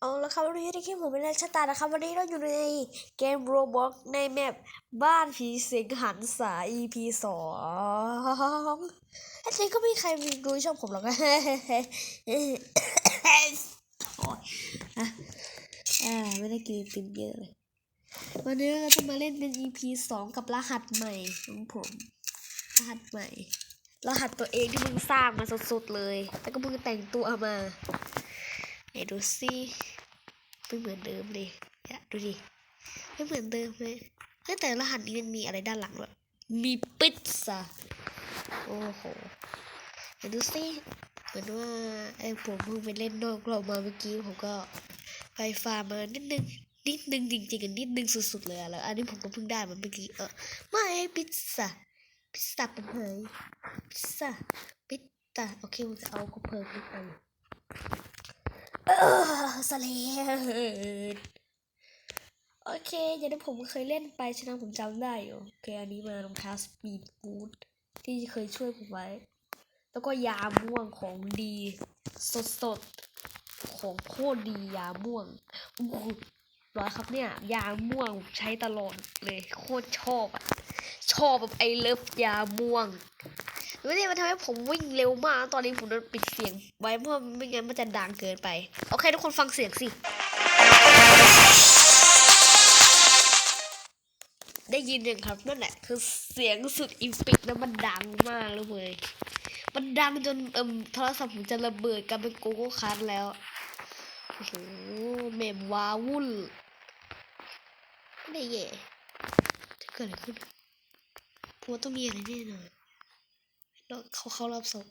เอาละครับวันนี้ที่คลิปผมเป็นนักชะตานะครับ วันนี้เราอยู่ในเกมโรบอกในแมปบ้านผีสิงหันษา EP สองถ้าจริงก็ไม่มีใครมีดูช่องผมหรอกนะโอ้ยอะอ่าไม่ได้กินปินเยอะเลย วันนี้เราจะมาเล่นเป็น EP สองกับรหัสใหม่ของผม รหัสใหม่ รหัสตัวเองที่มึงสร้างมาสดๆเลย แล้วก็มึงแต่งตัวมา ไหนดูสิไม่เหมือนเดิมเลยเนี่ยดูดิไม่เหมือนเดิมเลยแต่รหัสนี้มันมีอะไรด้านหลังแบบมีปิซซ่าโอ้โหไหนดูสิเหมือนว่าไอ้ผมเพิ่งไปเล่นนอกเรามาเมื่อกี้ผมก็ไปฟาร์มมานิดนึงนิดนึงจริงๆกันนิดนึงสุดๆเลยอะแล้ว อันนี้ผมก็เพิ่งได้มาเมื่อกี้เออไม่พิซซ่าพิซซ่าเป็นไงพิซซ่าพิซซ่าโอเคผมจะเอากระเพาะขึ้นไป เออสเลดโอเคอย่างที่ผมเคยเล่นไปฉะนั้นผมจำได้อยู่โอเคอันนี้มารองเท้าสปีดบูทที่เคยช่วยผมไว้ แล้วก็ยาม่วงของดี สดสดของโคตรดียาม่วงอู้หูร้อยครับเนี่ย ยาม่วงใช้ตลอดเลย โคตรชอบอะ ชอบแบบไอเลิฟยาม่วง ไม่ได้มันทำให้ผมวิ่งเร็วมาก ตอนนี้ผมโดนปิดเสียง ไว้เพราะไม่งั้นมันจะดังเกินไป โอเค ทุกคนฟังเสียงสิ ได้ยินยังครับนั่นแหละ คือเสียงสุดอิมปิกแล้วมันดังมากเลย มันดังจนเอ่มโทรศัพท์ผมจะระเบิดกลายเป็นโกโก้คัสแล้วโอ้โหเมมว้าวุ่นไม่แย่จะเกิดอะไรขึ้นผมว่าต้องมีอะไรแน่นอน แล้วเขาเขารับศพ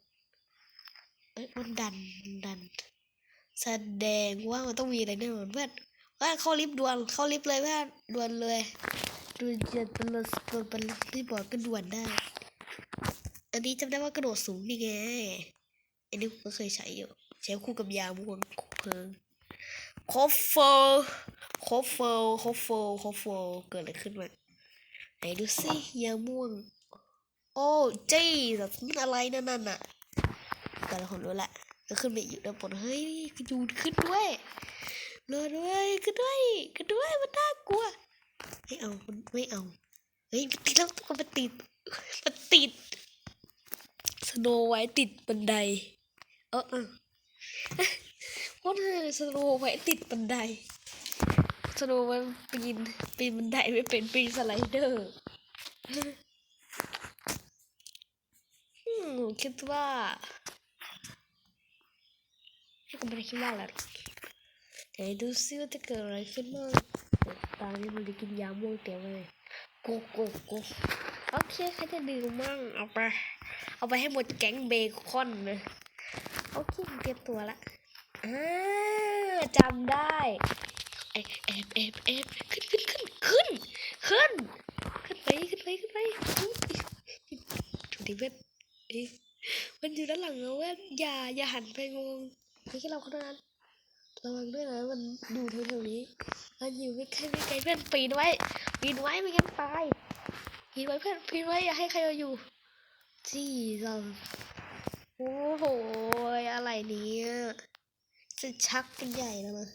เอ้ยมันดันมันดัน แสดงว่ามันต้องมีอะไรแน่นอนเพื่อนว่าเข้าลิฟต์ด่วนเข้าลิฟต์เลยเพื่อนด่วนเลยด่วนจะเป็นรถกดเป็นที่บอกก็ด่วนได้ อันนี้จำได้ว่ากระโดดสูงนี่ไงอันนี้ผมก็เคยใช้อยู่ใช้คู่กับยาม่วงเพลิงโคฟเฟลโคฟเฟลโคฟเฟลโคฟเฟลเกิดอะไรขึ้นมาไหนดูสิยาม่วง โอ้จี้แบบมันอะไรนั่นน่ะแต่ละคนรู้แหละก็ขึ้นไปอยู่ด้านบนเฮ้ยกระยูนขึ้นด้วยรอด้วยขึ้นด้วยขึ้นด้วยมันน่ากลัวไม่เอามันไม่เอาเฮ้ยมันติดแล้วมันติดมันติดสโนไว้ติดบันได เออเออว่าเธอสโนไว้ติดบันไดสโนมันปีนปีนบันไดไม่เป็นปีนสไลเดอร์ คิดว่าให้ผมไม่ได้คิดว่าอะไรหรอกเดี๋ยวดูซิว่าจะเกิดอะไรขึ้นบ้างตอนนี้มันได้กินยาม่วงเต็มเลยโกโกโกโอเคใครจะดื่มมั่งเอาไป เอาไปให้หมดแก๊งเบคอนเลยโอเคเตรียมตัวละอ่าจำได้เอฟเอฟเอฟเอฟขึ้นขึ้นขึ้นขึ้นขึ้นขึ้นไปขึ้นไปขึ้นไปอุ๊ยถูกดิเว้ยเอ๊ะ มันอยู่ด้านหลังนะเว้ยอย่าอย่าหันไปงงไม่ใช่เราคนนั้นระวังด้วยนะมันอยู่แถวๆนี้มันอยู่ไม่ใกล้ไม่ไกลเพื่อนปีนไว้ปีนไว้ไม่งั้นตายปีนไว้เพื่อนปีนไว้อย่าให้ใครมาอยู่จี้เราโอ้โหอะไรเนี่ยจะชักเป็นใหญ่แล้วนะ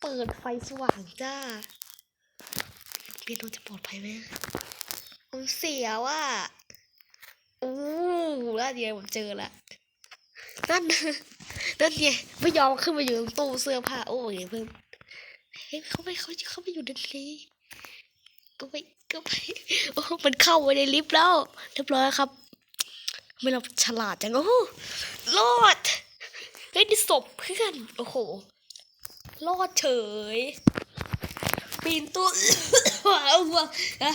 เปิดไฟสว่างจ้าเปียโนจะปลอดภัยไหมผมเสียว่ะ โอ้แล้วเดี๋ยวผมเจอละนั่นนั่นไงไม่ยอมขึ้นมาอยู่ตรงตู้เสื้อผ้าโอ้ยเพิ่มเฮ้ยเขาไปเขาเขาไปอยู่ในนี้ก็ไปก็ไปโอ้มันเข้าไปในลิฟต์แล้วเรียบร้อยครับไม่เราฉลาดจังโอ้รอดเฮ้ยนี่ศพเพื่อนโอ้โหรอดเฉยปีนตัวว้าวว้าวอะ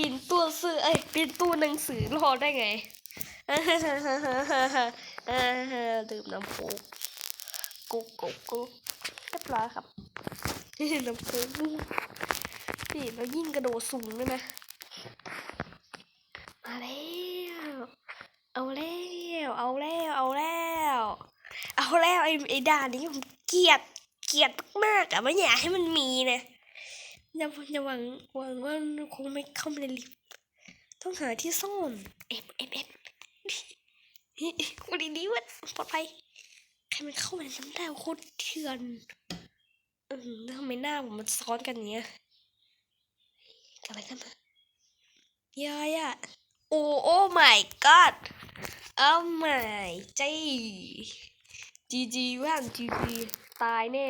ปีนตู้เสื้อเอ้ปีนตู้หนังสือรอได้ไงดื่มน้ำโค้กกุ๊กกุ๊กกุ๊กเรียบร้อยครับน้ำโค้กนี่แล้วยิ่งกระโดดสูงด้วยนะ มาแล้ว เอาแล้ว เอาแล้ว เอาแล้ว เอาแล้วไอ้ไอ้ด่านนี้ผมเกลียด เกลียดมากอะไม่อยากให้มันมีนะ อย่าอย่าหวังหวังว่าคงไม่เข้ามาในลิฟต์ต้องหาที่ซ่อนเอฟเอฟเอฟวันดีๆวันปลอดภัยโอเคมันเข้ามาในน้ำได้โคตรเถื่อนอืออทำไมหน้าผมมันซ้อนกันเงี้ยกิดอะไรขึ้นนะยายอะโอ้โอ้ my god โอ้ my จีจีจีว่านจีจีตายแน่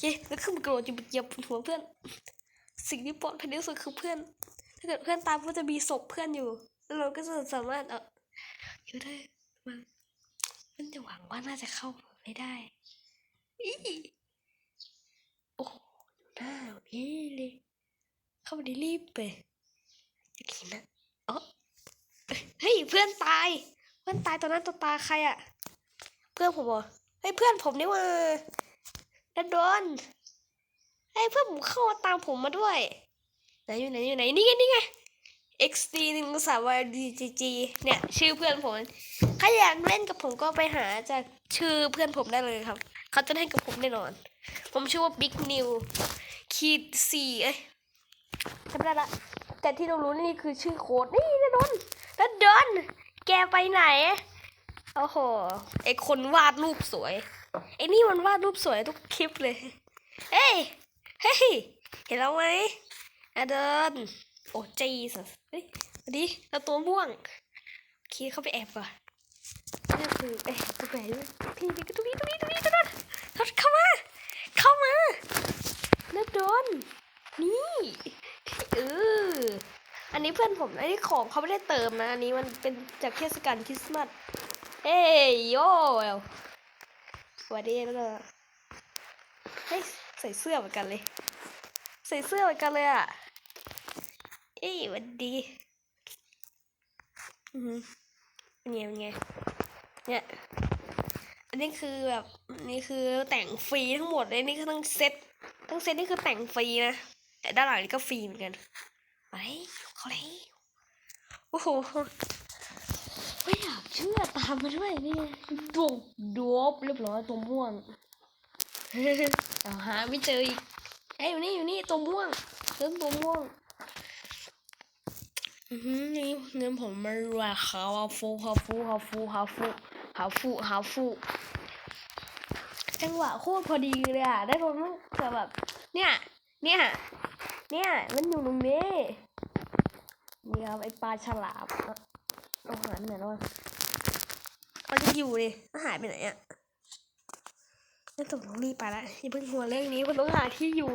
เย้แล้วขึ้นมากระโดดจะไปเหยียบหัวเพื่อน สิ่งที่ปลอดภัยที่สุดคือเพื่อน ถ้าเกิดเพื่อนตายก็จะมีศพเพื่อนอยู่ แล้วเราก็จะสามารถเอออยู่ได้มันมันจะหวังว่าน่าจะเข้าไม่ได้อีโอ้หอยู่หน้านี่เลยเข้ามาได้รีบไปจะกินนะอ๋อเฮ้ยเพื่อนตาย เพื่อนตายตอนนั้นตัวตาใครอะเพื่อนผมเหรอเฮ้ยเพื่อนผมนี่ว่า ดันโดนเฮ้เพื่อนผมเข้ามาตามผมมาด้วยไหนอยู่ไหนอยู่ไหนนี่ไงนี่ไง XD หนึ่งสามวัน DGG เนี่ย ชื่อเพื่อนผมใครอยากเล่นกับผมก็ไปหาจากชื่อเพื่อนผมได้เลยครับ เขาจะเล่นกับผมแน่นอน ผมชื่อว่า Big New ขีดสี่เอ้ยจำได้ละแต่ที่เรารู้นี่คือชื่อโค้ดนี่นะดนแล้วดนแกไปไหนโอ้โหไอคนวาดรูปสวย ไอ้นี่มันวาดรูปสวยทุกคลิปเลย เฮ้ย เฮ้ย เห็นแล้วไหมอะเดิน โอ้จีสเฮ้ยวันนี้เราตัวม่วงโอเคเข้าไปแอบก่อนนี่คือเอ๊ะตัวไหนพี่นี่ก็ตรงนี้ตรงนี้ตรงนี้ตรงนั้นเข้ามา เข้ามาแล้วโดน นี่ เออ อันนี้เพื่อนผมอันนี้ของเขาไม่ได้เติมนะ อันนี้มันเป็นจากเทศกาลคริสต์มาสเฮ้ยโย่ สวัสดีนะเฮ้ยใส่เสื้อเหมือนกันเลย ใส่เสื้อเหมือนกันเลยอะเอ้ยหวันดีอือเป็นไงเป็นไงเนี่ยอันนี้คือแบบนี่คือแต่งฟรีทั้งหมดเลยนี่คือทั้งเซ็ตทั้งเซ็ตนี่คือแต่งฟรีนะแต่ด้านหลังนี่ก็ฟรีเหมือนกันไปเขาเลยโอ้โห เชื่อตามมาด้วยนี่ดวงดวบเรียบร้อยตัวม่วงเอาหาไม่เจออีกเอ้ยอยู่นี่อยู่นี่ตัวม่วงเริ่มตัวม่วงอือหือนี่เงินผมมันรวยฮาวฟูฮาฟูฮาฟูฮาฟูฮาฟูฮาฟูจังหวะโคตรพอดีเลยอะได้คนมั้งแต่แบบ เนี่ย เนี่ย เนี่ยมันอยู่ตรงนี้นี่ครับไอปลาฉลามอาหายไปไหนแล้ววะมันะ อยู่เลยมันหายไปไหนอะนี่ต้องต้องรีบไปละอย่าเพิ่งหัวงเรื่องนี้มันต้องหาที่อยู่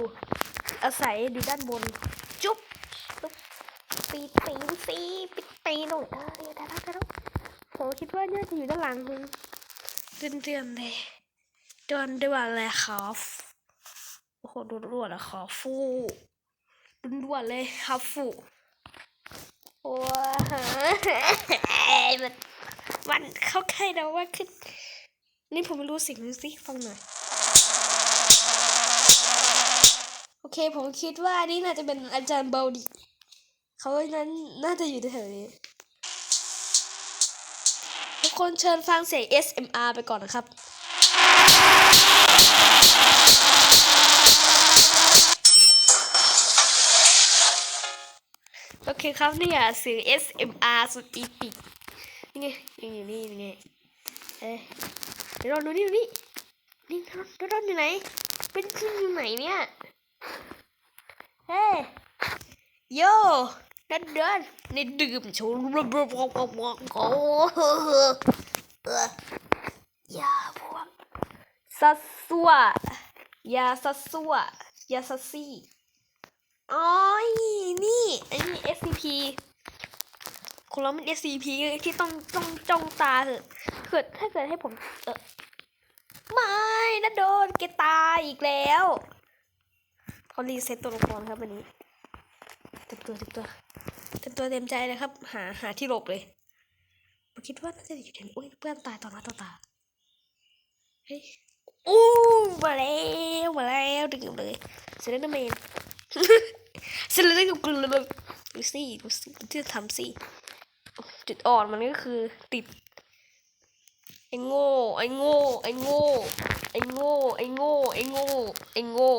อาศัยอยู่ด้านบน จุ๊บจุ๊บปีนปีนสิปีนปีนหน่อยเออเดี๋ยวได้แล้วได้แล้วผมคิดว่าน่าจะอยู่ด้านหลังมึงเตือนเตือนเลยเตือนด้วยว่าอะไรครับโอ้โหด่วนด่วนๆอะครับฟูด่วนด่วนๆเลยครับฟูว้ามัน มันเข้าใกล้แล้วว่าขึ้น นี่ผมรู้สิ่งนี้สิฟังหน่อย โอเค ผมคิดว่านี่น่าจะเป็นอาจารย์เบาดีเขานั้นน่าจะอยู่แถวนี้ ทุกคนเชิญฟังเสียง SMR ไปก่อนนะครับโอเคครับนี่อะเสียง SMR สุดอีปิก นี่ไงนี่ไงนี่ไงเอ๊ะเดี๋ยวเราดูนี่ดูนี่นี่ราเราอยู่ไหน เป็นขึ้นอยู่ไหนเนี่ยเฮ้โย่เดินเดินนี่ดื่มชนบลบบบบโอ้ยาพวกซัสซัวยาซัสซัวยาซัสซี่อ๋อนี่อันนี้ SCP คนเราเป็น SCP ที่ต้องต้องจ้องตาเถอะเกิดถ้าเกิดให้ผม เออไม่นะโดนแกตายอีกแล้วเขารีเซ็ตตัวละครครับวันนี้เต็มตัวเต็มตัวเต็มตัวเต็มใจเลยครับ หาหาที่หลบเลยผมคิดว่าน่าจะอยู่แถวนี้อุ้ยเพื่อนตายต่อหน้าต่อตาเฮ้ยอู้มาแล้วมาแล้วดึงเลยเซเลนเมนเซเลนกับกลืนเลยดูสิดูสิที่จะทำสิ จุดอ่อนมันก็คือติด ไอ้โง่ ไอ้โง่ ไอ้โง่ ไอ้โง่ ไอ้โง่ ไอ้โง่ ไอ้โง่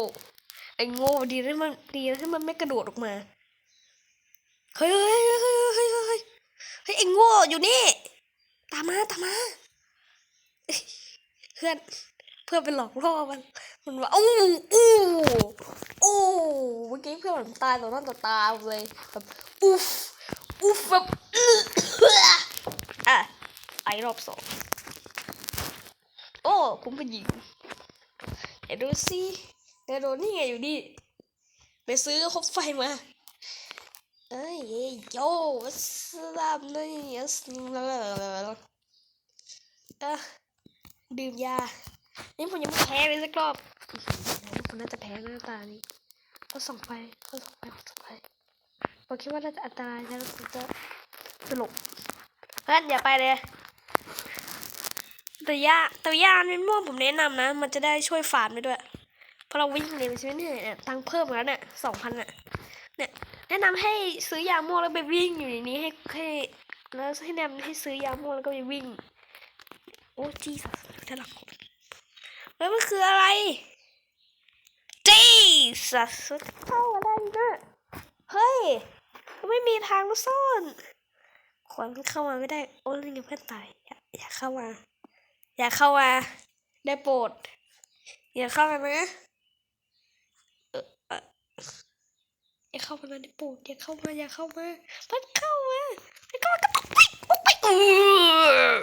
ไอ้โง่ดีที่มันดีที่มันไม่กระโดดออกมา เฮ้ยเฮ้ยเฮ้ยเฮ้ยเฮ้ยเฮ้ยเฮ้ยไอ้โง่อยู่นี่ ตามมาตามมา เพื่อน เพื่อนไปหลอกล่อมัน มันว่าอู้อู้อู้เมื่อกี้เพื่อนผมตายต่อหน้าต่อตาเลยแบบอุฟอุฟแบบอื้ออะไอ รอบสองโอ้ผมเป็นหญิงเดี๋ยวดูสิเดี๋ยวโดนนี่ไงอยู่นี่ไปซื้อคบไฟมาเอ้ยโย่สลามเลยสเออดื่มยา นี่ผมยังไม่แพ้เลยสักรอบผมน่าจะแพ้หน้าตานี้เขาส่องไปเขาส่องไปเขาส่องไปผมคิดว่าน่าจะอันตรายแล้วผมจะสลบเพื่อนอย่าไปเลย แต่ยาแต่ยาเป็นม่วงผมแนะนำนะ มันจะได้ช่วยฝานไปด้วย เพราะเราวิ่งเร็วใช่ไหมเนี่ยเนี่ยตังเพิ่มแล้วเนี่ยสองพันอะเนี่ยแนะนำให้ซื้อยาม่วงแล้วไปวิ่งอยู่ในนี้ให้ให้แล้วให้แนะนำให้ซื้อยาม่วงแล้วก็ไปวิ่ง โอ้จีสัสถ้าหลักเฮ้ยมันคืออะไรจีสัสเข้าอะไรนะเฮ้ยไม่มีทางซ่อนขวัญเข้ามาไม่ได้ โอ้ยเพื่อนตาย อย่าอย่าเข้ามา อย่าเข้ามาได้โปรด อย่าเข้ามานะอย่าเข้ามานะได้โปรดอย่าเข้ามาอย่าเข้ามามันเข้ามามันเข้ามาก็ไปไปเออ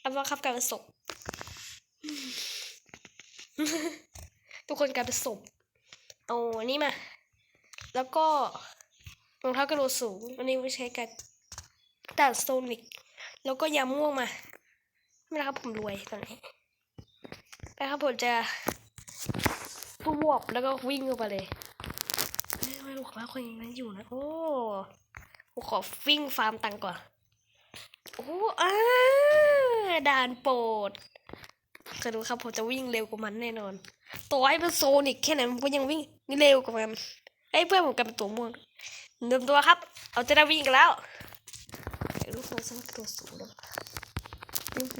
เอาว่าครับกลายเป็นศพทุกคนกลายเป็นศพเอานนี้มา แล้วก็รองเท้ากระโดดสูง อันนี้ไว้ใช้กับด่โซนิก แล้วก็ยาม่วงมา ไม่นะครับผมรวยตอนนี้ ไปครับผมจะทวบแล้วก็วิ่งออกไปเลยทำไมลูกค้าคนนั้นอยู่นะ โอ้ผมขอวิ่งฟาร์มตังก่อน โอ้อาด่านโปรดเคยดูครับผมจะวิ่งเร็วกว่ามันแน่นอน ตัวให้เป็นโซนิกแค่ไหนผมก็ยังวิ่งเร็วกว่ามันไอ้ยเพื่อนผมกลายเป็นตัวม่วงเดิมตัวครับ เอาจะได้วิ่งกันแล้ว ลูกค้าสมัครตัวสูงเลย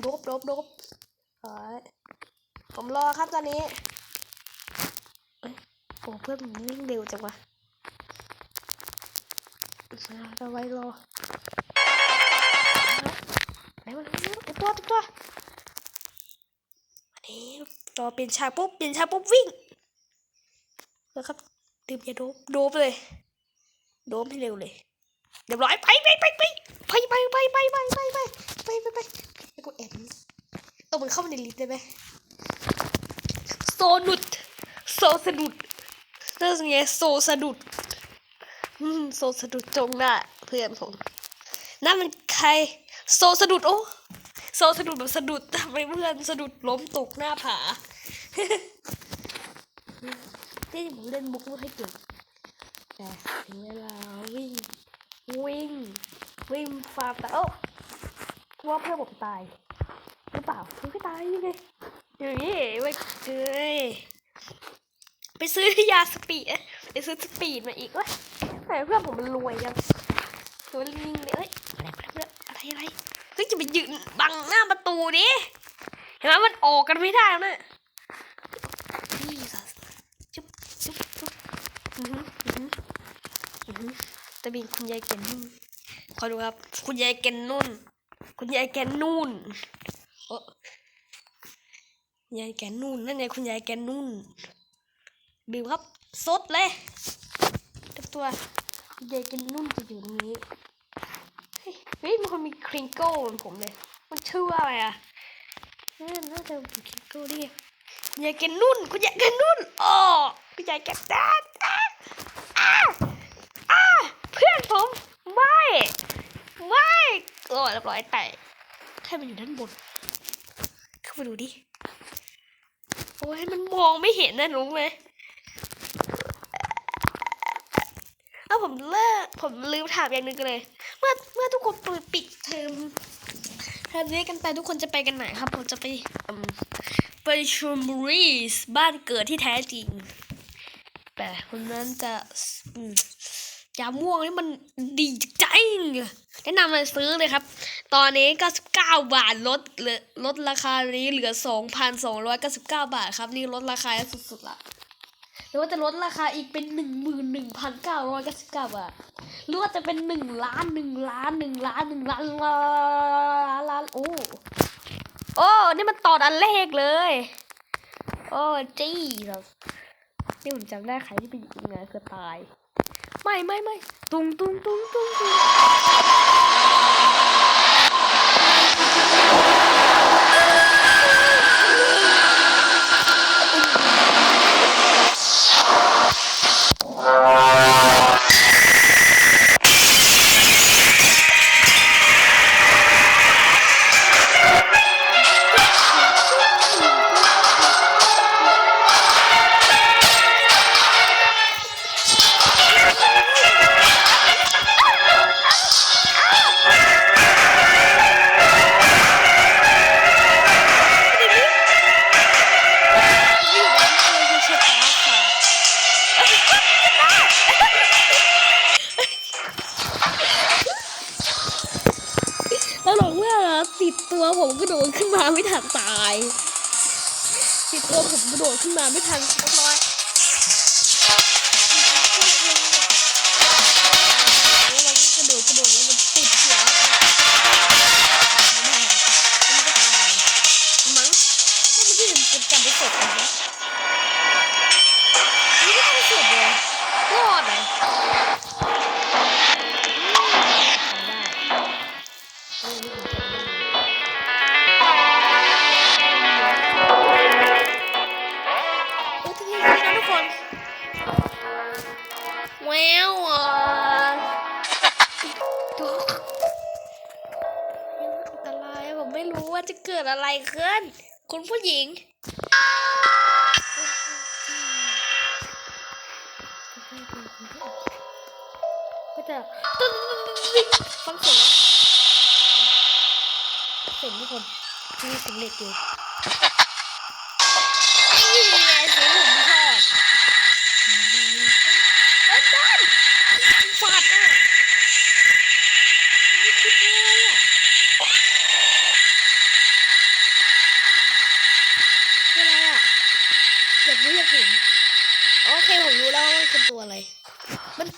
โดบโดบโดบเฮ้ยผมรอครับตอนนี้โอ้เพื่อนผมวิ่งเร็วจังวะเราไว้รอไหนมาไหนมาตัวตัวตัวอันนี้รอเปลี่ยนฉากปุ๊บเปลี่ยนฉากปุ๊บวิ่งแล้วครับดื่มยาโดบโดบเลย โดบให้เร็วเลยเรียบร้อยไปไปไปไป ไปไปไปไปไปไปไปไปไปไปไอ้กูแอบเอามันเข้ามาในลิฟต์ได้ไหมโซนุดโซสะดุดนั่นไงโซสะดุดอืมโซสะดุดจงหน้าเพื่อนผมนั่นมันใครโซสะดุดโอ้โซสะดุดแบบสะดุดทำไมเพื่อนสะดุดล้มตกหน้าผานี่ผมเล่นมุกไม่ค่อยเก่งแต่ถึงเวลาวิ่งวิ่ง วิ่งฟาร์มแต่โอ้ว่าเพื่อนผมตายหรือเปล่ามันก็ตายยังไงอย่างนี้เว้ยเอ้ยไปซื้อยาสปีดไปซื้อสปีดมาอีกวะแต่เพื่อนผมมันรวยยังตัวลิงเลยเอ้ยอะไรอะไรอะไรอะไรเฮ้ยจะไปยืนบังหน้าประตูดิเห็นไหมมันออกกันไม่ได้แล้วนะนี่สัสจุ๊บจุ๊บจุ๊บอือหืออือหืออือหือแต่เป็นคุณยายแกน นุ่นคอยดูครับ คุณยายแกนนุ่น คุณยายแกนนุ่นเออยายแกนุ่นนั่นไงคุณยายแกนุ่นดื่มครับสดเลยต็มตัวยายแกนุ่นจะอยู่ตรงนี้เฮ้ยมันคนมีคริงเกิลเหมือนผมเลย มันชื่อว่าอะไรอะน่าจะคริงเกิลดิยายแกนุ่น คุณยายแกนุ่นอ๋อคุณยายแกแดดอะอะอะเพื่อนผม ไม่ไม่โอ้ยเรียบร้อยแต่ใครมันอยู่ด้านบนเข้าไปดูดิโอ้ยมันมองไม่เห็นนะรู้ไหมเอาผมเลิกผมลืมถามอย่างหนึ่งกันเลย เมื่อเมื่อทุกคนปิดปิดเทอมเทอมนี้กันไปทุกคนจะไปกันไหนครับ ผมจะไปไปชมรีสบ้านเกิดที่แท้จริง แต่คนนั้นจะอืม ยาม่วงนี่มันดีใจงแนะนำมาซื้อเลยครับ ตอนนี้ 99 บาทลดเหลือลดราคานี้เหลือ 2,299 บาทครับ นี่ลดราคาสุดๆละหรือว่าจะลดราคาอีกเป็น 11,999 บาทหรือว่าจะเป็น 1 ล้าน 1 ล้าน 1 ล้าน 1 ล้านล้านล้านโอ้โอ้ นี่มันตอนอันแรกเลย โอ้ จี้ครับนี่ผมจำได้ใครที่ไปยิงงานคือตาย ไม่ไม่ไม่ตุงตุงตุงตุงตุง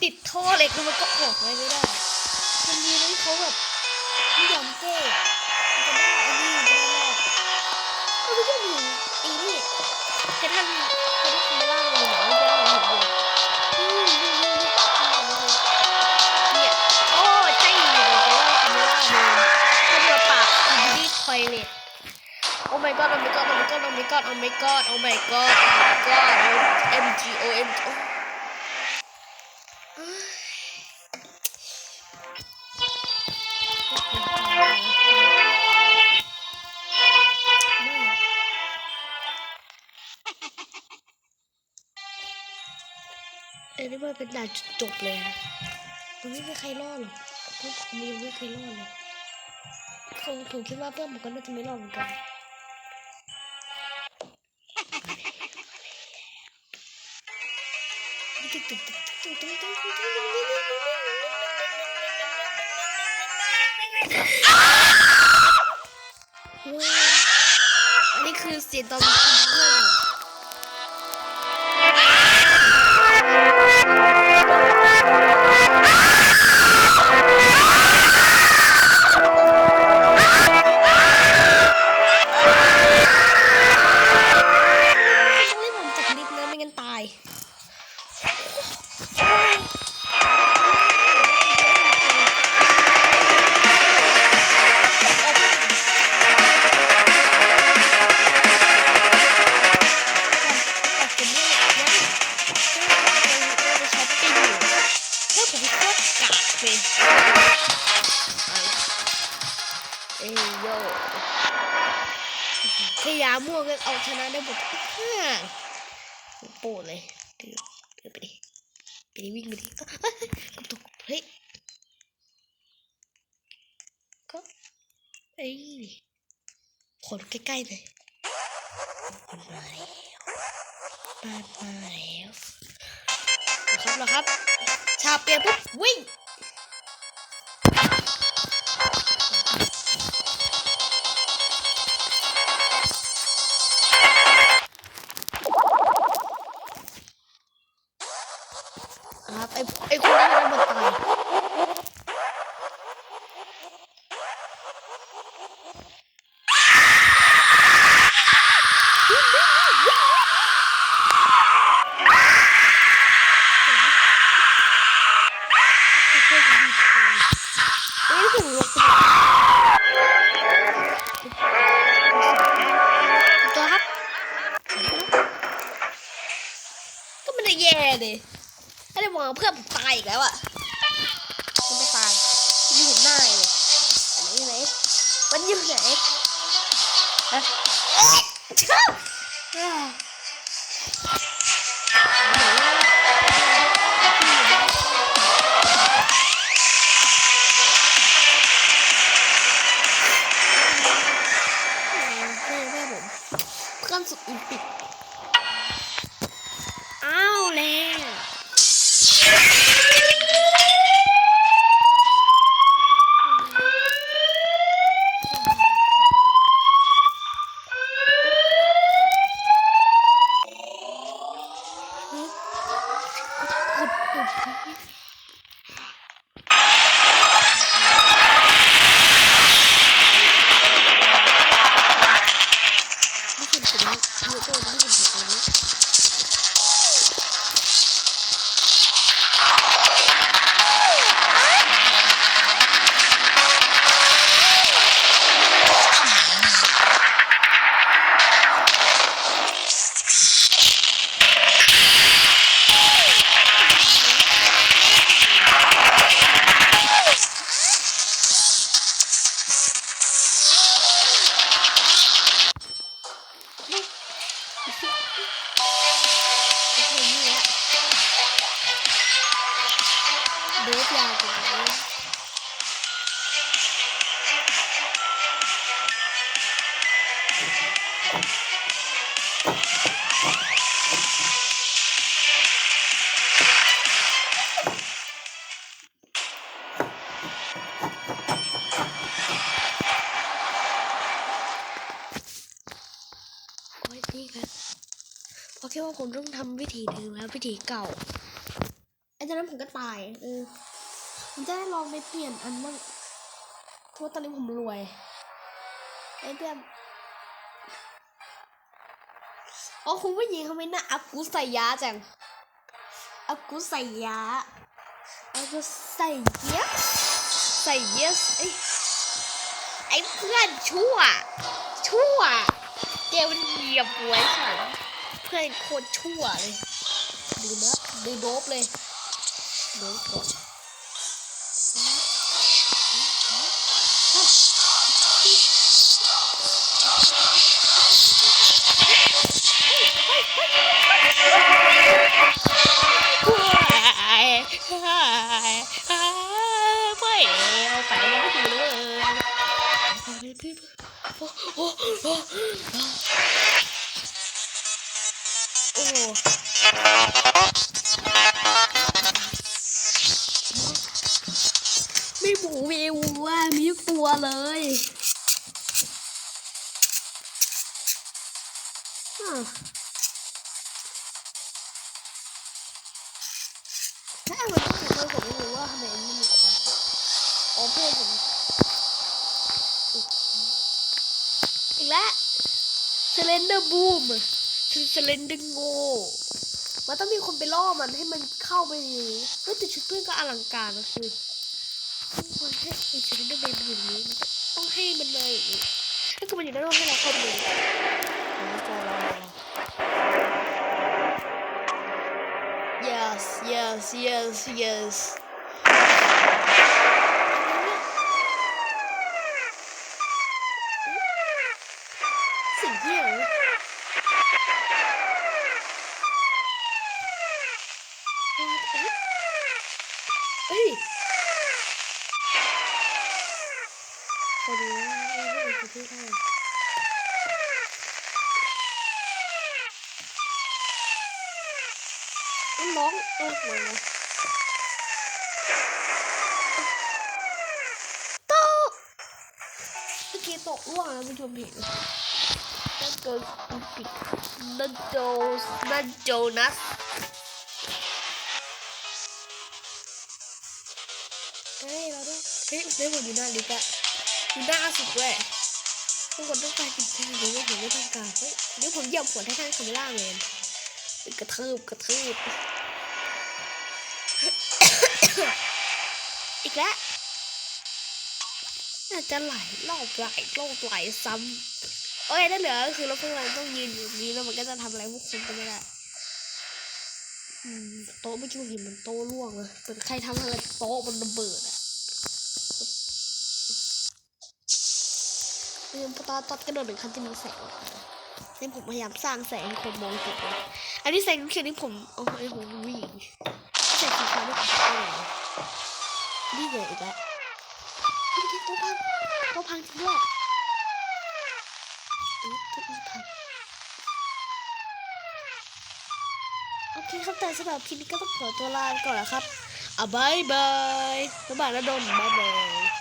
ติดท่อเหล็กแล้วมันก็ออกไว้ไม่ได้มันดีนะที่เขาแบบไม่ยอมแก้มันจะได้ไอ้นี่มันจะได้รอดเออมังมีไอ้นี่แค่ท่านแค่ท่านล่างเลยเหรอไม่ได้เห็นเลยนี่นี่นี่นี่เนี่ยโอ้ใช่เลยแต่ว่าคำล่างเลยถ้าเรือปากคือดีทอยเลทโอ้ my god โอ้ my god โอ้ my god โอ้ my god โอ้ my god โอ้ my god โอ้ my god M G O M G มันเป็นด่านจบเลยอะมันไม่มีใครรอดหรอกพวกผมยังไม่เคยรอดเลยผมผมคิดว่าเพื่อนผมก็น่าจะไม่รอดเหมือนกันว้าวอันนี้คือเสียงตอนเพื่อน อ้ยขนใกล้ๆเลยมันมาแล้วมันมาแล้วครับเหรอครับชาเปียปุ๊บวิ่ง แย่เลยไม่ได้มองเพื่อนผมตายอีกแล้วอะมันไม่ตายมันอยู่หน้าเลยไหนไหนมันอยู่ไหนฮะ นี่ วิธีเก่าไอ้ตอนนั้นผมก็ตาย เออผมจะได้ลองไปเปลี่ยนอันบ้างเพราะตอนนี้ผมรวย ไอ้เพื่อนอ๋อคุณผู้หญิงทำไมหน้าอับกุใส่ยาจังอับกุใส่ยาอับกุใส่เยสใส่เยสไอ้ไอ้เพื่อนชั่ว ชั่วแกมันเหยียบหัวฉันเพื่อนโคตรชั่วเลย ดูนะดูโดบเลยโดบก่อนไม่เอาไปยังไม่ดูเลยโอ้โหโอ้ ถ้ามันต้องถึงผมไม่รู้ว่าทำไมมันมีควันอ๋อเพื่อนผมอีกแล้วเซเลนเดอร์บูมคือเซเลนเดอร์โง่มันต้องมีคนไปล่อมันให้มันเข้าไปในนี้เฮ้ยแต่ชุดเพื่อนก็อลังการนะคือต้องคนให้ไอ้ซิลินเดอร์แมนอยู่นี้ ต้องให้มันเลยถ้าเกิดมันอยู่ด้านนอกให้เราเข้าไปดู yes yes yes. สิ่ ตะเมื่อกี้ตกร่วงแล้วผู้ชมเห็นนั่นเกินกูปิดนั่นโจนั่นโจนัสเฮ้ยเราต้องเฮ้ยเฮ้ยผมอยู่หน้าลิกอะอยู่หน้าสุดเลยทุกคนต้องการกินแค่หรือว่าผมไม่ต้องการเฮ้ยเดี๋ยวผมเหยียบหัวททันคาเมล่าแมนกระทืบกระทืบ อีกแล้วน่าจะไหลรอบไหลรอบไหลซ้ำโอ้ยนั่นเหลือก็คือเราพวกเราต้องยืนอยู่นี้แล้วมันก็จะทำอะไรพวกคุณก็ไม่ได้อืมโต๊ะเมื่อกี้มเห็นมันโต๊ะร่วงเลยเหมือนใครทำอะไรโต๊ะมันระเบิดอะเรื่องตอนตอนกระโดดหนึ่งครั้งจะมีแสงออกมานี่ผมพยายามสร้างแสงคนมองเห็นอันนี้แสงเขียวนี่ผมเอาไอ้ผมวิ่งแสงสีฟ้าไม่ผม นี่เลยอีกแล้วนี่ที่โต๊ะพังตัวพังจริงด้วยอ๊ะโต๊ะนี้พังโอเคครับแต่สำหรับคลิปนี้ก็ต้องขอตัวลาไปก่อนแล้วครับอะบายบายบ๊ายบายนะดนบายบาย